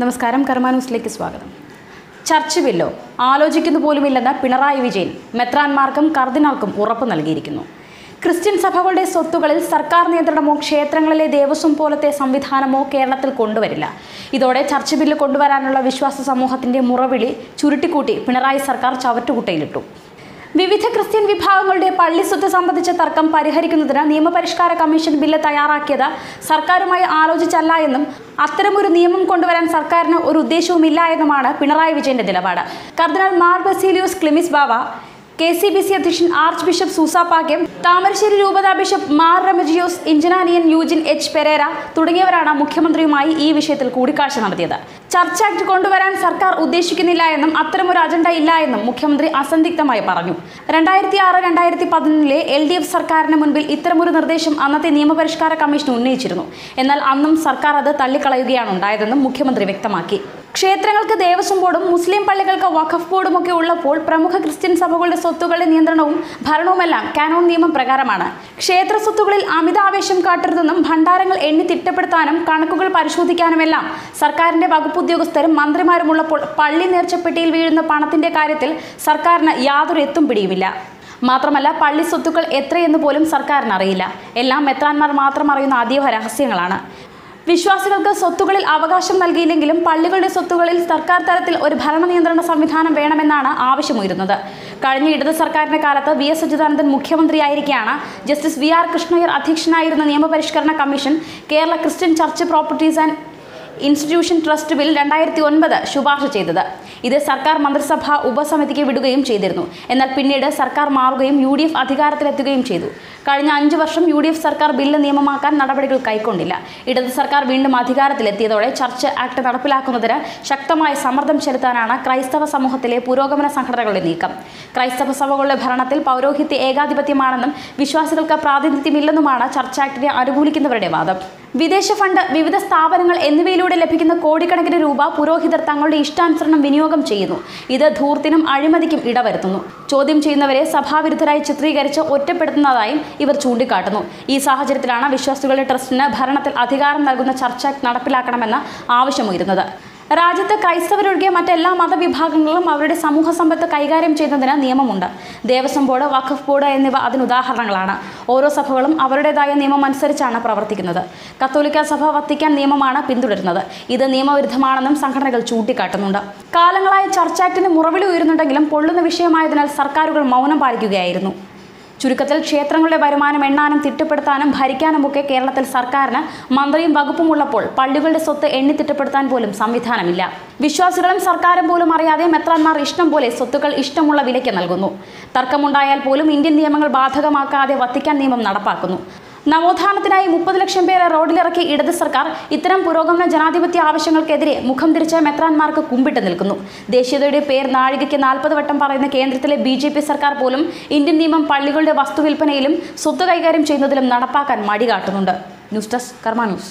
നമസ്കാരം കർമ്മ ന്യൂസിലേക്ക് സ്വാഗതം. ചർച്ച് ബില്ലോ ആലോചിക്കുന്നു പോലുമില്ലെന്ന് പിണറായി വിജയൻ മെത്രാൻമാർക്കും കർദിനാൾക്കും ഉറപ്പ് നൽകിയിരിക്കുന്നു. ക്രിസ്ത്യൻ സഭകളുടെ സ്വത്തുകളിൽ സർക്കാർ നിയന്ത്രണമോ ക്ഷേത്രങ്ങളിലെ ദേവസ്വം പോലത്തെ സംവിധാനമോ കേരളത്തിൽ കൊണ്ടുവരില്ല. ഇതോടെ ചർച്ച് ബില്ല് കൊണ്ടുവരാനുള്ള വിശ്വാസ സമൂഹത്തിന്റെ മുറവിളി ചുരുട്ടിക്കൂട്ടി പിണറായി സർക്കാർ ചവറ്റുകുട്ടയിലിട്ടു. വിവിധ ക്രിസ്ത്യൻ വിഭാഗങ്ങളുടെ പള്ളി സ്വത്ത് സംബന്ധിച്ച തർക്കം പരിഹരിക്കുന്നതിന് നിയമപരിഷ്കാര കമ്മീഷൻ ബില്ല് തയ്യാറാക്കിയത് സർക്കാരുമായി ആലോചിച്ചല്ല എന്നും അത്തരമൊരു നിയമം കൊണ്ടുവരാൻ സർക്കാരിന് ഒരു ഉദ്ദേശവുമില്ല എന്നുമാണ് പിണറായി വിജയന്റെ നിലപാട്. കർദിനാൾ Mar Baselios Cleemis Bava K C B C അധ്യക്ഷൻ ആർച്ച് ബിഷപ്പ് സൂസാപ്പാക്യം താമരശ്ശേരി രൂപതാ bishop Mar Remigiose Inchananiyan Eugene H Pereira തുടങ്ങിയവരാണ് മുഖ്യമന്ത്രിയുമായി ഈ വിഷയത്തിൽ കൂടിക്കാഴ്ച നടത്തിയത്. ചർച്ച ആക്ട് കൊണ്ടുവരാൻ സർക്കാർ ഉദ്ദേശിക്കുന്നില്ല എന്നും അത്തരമൊരു അജണ്ട ഇല്ല എന്നും മുഖ്യമന്ത്രി അസന്ദിഗ്ധമായി പറഞ്ഞു. രണ്ടായിരത്തി ആറ് രണ്ടായിരത്തി പതിനൊന്നിലെ എൽ ഡി എഫ് സർക്കാരിന് മുൻപിൽ ഇത്തരമൊരു നിർദ്ദേശം അന്നത്തെ നിയമപരിഷ്കാര കമ്മീഷൻ ഉന്നയിച്ചിരുന്നു. എന്നാൽ അന്നും സർക്കാർ അത് തള്ളിക്കളയുകയാണ് ഉണ്ടായതെന്നും മുഖ്യമന്ത്രി വ്യക്തമാക്കി. ക്ഷേത്രങ്ങൾക്ക് ദേവസ്വം ബോർഡും മുസ്ലിം പള്ളികൾക്ക് വഖഫ് ബോർഡും ഒക്കെ ഉള്ളപ്പോൾ പ്രമുഖ ക്രിസ്ത്യൻ സഭകളുടെ സ്വത്തുക്കളുടെ നിയന്ത്രണവും ഭരണവുമെല്ലാം കാനോൺ നിയമം പ്രകാരമാണ്. ക്ഷേത്ര സ്വത്തുകളിൽ അമിതാവേശം കാട്ടരുതെന്നും ഭണ്ഡാരങ്ങൾ എണ്ണി തിട്ടപ്പെടുത്താനും കണക്കുകൾ പരിശോധിക്കാനുമെല്ലാം സർക്കാരിന്റെ വകുപ്പ് ഉദ്യോഗസ്ഥരും മന്ത്രിമാരുമുള്ളപ്പോൾ പള്ളി നേർച്ചപ്പെട്ടിയിൽ വീഴുന്ന പണത്തിന്റെ കാര്യത്തിൽ സർക്കാരിന് യാതൊരു എത്തും പിടിയുമില്ല. മാത്രമല്ല പള്ളി സ്വത്തുക്കൾ എത്രയെന്ന് പോലും സർക്കാരിന് അറിയില്ല എല്ലാം മെത്രാന്മാർ മാത്രം അറിയുന്ന അതീവ രഹസ്യങ്ങളാണ്. വിശ്വാസികൾക്ക് സ്വത്തുകളിൽ അവകാശം നൽകിയില്ലെങ്കിലും പള്ളികളുടെ സ്വത്തുകളിൽ സർക്കാർ തലത്തിൽ ഒരു ഭരണ നിയന്ത്രണ സംവിധാനം വേണമെന്നാണ് ആവശ്യമുയരുന്നത്. കഴിഞ്ഞ ഇടത് സർക്കാരിന്റെ കാലത്ത് വി എസ് അച്യുതാനന്ദൻ മുഖ്യമന്ത്രിയായിരിക്കെയാണ് ജസ്റ്റിസ് വി ആർ കൃഷ്ണയ്യർ അധ്യക്ഷനായിരുന്ന നിയമപരിഷ്കരണ commission Kerala Christian church properties and institution trust bill രണ്ടായിരത്തി ഒൻപത് ശുപാർശ ചെയ്തത്. ഇത് സർക്കാർ മന്ത്രിസഭ ഉപസമിതിക്ക് വിടുകയും ചെയ്തിരുന്നു. എന്നാൽ പിന്നീട് സർക്കാർ മാറുകയും യു ഡി എഫ് അധികാരത്തിലെത്തുകയും ചെയ്തു. കഴിഞ്ഞ അഞ്ചു വർഷം യു ഡി എഫ് സർക്കാർ ബില്ല് നിയമമാക്കാൻ നടപടികൾ കൈക്കൊണ്ടില്ല. ഇടത് സർക്കാർ വീണ്ടും അധികാരത്തിലെത്തിയതോടെ ചർച്ച് ആക്ട് നടപ്പിലാക്കുന്നതിന് ശക്തമായ സമ്മർദ്ദം ചെലുത്താനാണ് ക്രൈസ്തവ സമൂഹത്തിലെ പുരോഗമന സംഘടനകളുടെ നീക്കം. ക്രൈസ്തവ സഭകളുടെ ഭരണത്തിൽ പൗരോഹിത്യ ഏകാധിപത്യമാണെന്നും വിശ്വാസികൾക്ക് പ്രാതിനിധ്യമില്ലെന്നുമാണ് ചർച്ച് ആക്ടിനെ അനുകൂലിക്കുന്നവരുടെ വാദം. വിദേശ ഫണ്ട് വിവിധ സ്ഥാപനങ്ങൾ എന്നിവയിലൂടെ ലഭിക്കുന്ന കോടിക്കണക്കിന് രൂപ പുരോഹിതർ തങ്ങളുടെ ഇഷ്ടാനുസരണം വിനിയോഗം ചെയ്യുന്നു. ഇത് ധൂർത്തിനും അഴിമതിക്കും ഇടവരുത്തുന്നു. ചോദ്യം ചെയ്യുന്നവരെ സഭാവിരുദ്ധരായി ചിത്രീകരിച്ച് ഒറ്റപ്പെടുത്തുന്നതായും ഇവർ ചൂണ്ടിക്കാട്ടുന്നു. ഈ സാഹചര്യത്തിലാണ് വിശ്വാസികളുടെ ട്രസ്റ്റിന് ഭരണത്തിൽ അധികാരം നൽകുന്ന ചർച്ച നടപ്പിലാക്കണമെന്ന് ആവശ്യമുയരുന്നത്. രാജ്യത്ത് ക്രൈസ്തവരൊഴികെ മറ്റെല്ലാ മതവിഭാഗങ്ങളും അവരുടെ സമൂഹ സമ്പത്ത് കൈകാര്യം ചെയ്യുന്നതിന് നിയമമുണ്ട്. ദേവസ്വം ബോർഡ് വഖഫ് ബോർഡ് എന്നിവ അതിന് ഉദാഹരണങ്ങളാണ്. ഓരോ സഭകളും അവരുടേതായ നിയമം അനുസരിച്ചാണ് പ്രവർത്തിക്കുന്നത്. കത്തോലിക്ക സഭ വത്തിക്കാൻ നിയമമാണ് പിന്തുടരുന്നത്. ഇത് നിയമവിരുദ്ധമാണെന്നും സംഘടനകൾ ചൂണ്ടിക്കാട്ടുന്നുണ്ട്. കാലങ്ങളായി ചർച്ചാറ്റിന് മുറവിളി ഉയരുന്നുണ്ടെങ്കിലും പൊള്ളുന്ന വിഷയമായതിനാൽ സർക്കാരുകൾ മൗനം പാലിക്കുകയായിരുന്നു. ചുരുക്കത്തിൽ ക്ഷേത്രങ്ങളുടെ വരുമാനം എണ്ണാനും തിട്ടപ്പെടുത്താനും ഭരിക്കാനുമൊക്കെ കേരളത്തിൽ സർക്കാരിന് മന്ത്രിയും വകുപ്പും ഉള്ളപ്പോൾ പള്ളികളുടെ സ്വത്ത് എണ്ണി തിട്ടപ്പെടുത്താൻ പോലും സംവിധാനമില്ല. വിശ്വാസികളും സർക്കാരും പോലും അറിയാതെ മെത്രാന്മാർ ഇഷ്ടം പോലെ സ്വത്തുക്കൾ ഇഷ്ടമുള്ള വിലയ്ക്ക് നൽകുന്നു. തർക്കമുണ്ടായാൽ പോലും ഇന്ത്യൻ നിയമങ്ങൾ ബാധകമാക്കാതെ വത്തിക്കാൻ നിയമം നടപ്പാക്കുന്നു. നവോത്ഥാനത്തിനായി മുപ്പത് ലക്ഷം പേരെ റോഡിലിറക്കി ഇടത് സർക്കാർ ഇത്തരം പുരോഗമന ജനാധിപത്യ ആവശ്യങ്ങൾക്കെതിരെ മുഖം തിരിച്ച മെത്രാൻമാർക്ക് കുമ്പിട്ട് നിൽക്കുന്നു. ദേശീയതയുടെ പേർ നാഴികയ്ക്ക് നാൽപ്പത് വട്ടം പറയുന്ന കേന്ദ്രത്തിലെ ബി സർക്കാർ പോലും ഇന്ത്യൻ നിയമം പള്ളികളുടെ വസ്തുവിൽപ്പനയിലും സ്വത്ത് കൈകാര്യം ചെയ്യുന്നതിലും നടപ്പാക്കാൻ മടി കാട്ടുന്നുണ്ട് ന്യൂസ് ഡെസ്ക് കർമ്മ ന്യൂസ്.